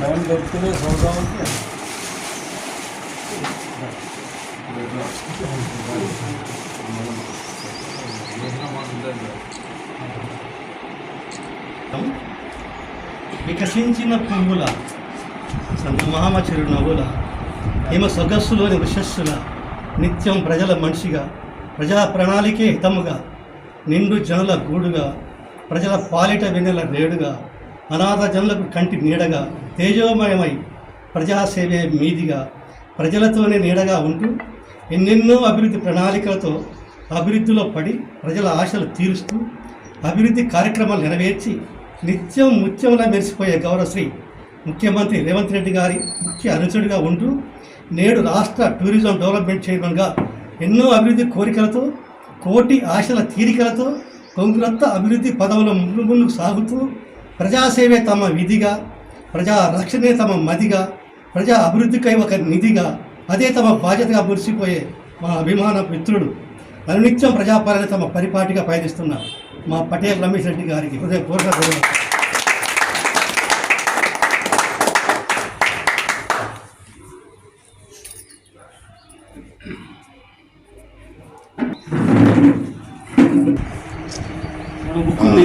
Time దొరుకుతుంది చూద్దామంటే వికసించిన పువ్వుల సంతమామ చిరునవ్వుల హిమ సొగస్సులోని వృషస్సుల నిత్యం ప్రజల మనిషిగా ప్రజా ప్రణాళికే హితముగా నిండు జనుల గూడుగా ప్రజల పాలిట వెన్నెల రేడుగా అనాథ జనులకు కంటి నీడగా తేజోమయమై ప్రజాసేవే మీదిగా ప్రజలతోనే నీడగా ఉంటూ ఎన్నెన్నో అభివృద్ధి ప్రణాళికలతో అభివృద్ధిలో పడి ప్రజల ఆశలు తీరుస్తూ అభివృద్ధి కార్యక్రమాలు నెరవేర్చి నిత్యం ముత్యంలా మెరిసిపోయే గౌరవశ్రీ ముఖ్యమంత్రి రేవంత్ రెడ్డి గారి ముఖ్య అనుచరుడిగా ఉంటూ నేడు రాష్ట్ర టూరిజం డెవలప్మెంట్ చేయడంగా ఎన్నో అభివృద్ధి కోరికలతో కోటి ఆశల తీరికలతో కొంగురత్త అభివృద్ధి పదవులు ముందు ముందుకు సాగుతూ ప్రజాసేవే తమ విధిగా ప్రజా రక్షణే తమ మదిగా ప్రజా అభివృద్ధికై ఒక నిధిగా అదే తమ బాధ్యతగా మురిసిపోయే మా అభిమాన మిత్రుడు అనునిత్యం ప్రజాపాలన తమ పరిపాటిగా పయనిస్తున్నారు మా పటేల్ రమేష్ రెడ్డి గారికి. హృదయపూర్వక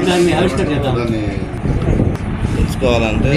దాన్ని ఆవిష్కరిద్దాం. తెలుసుకోవాలంటే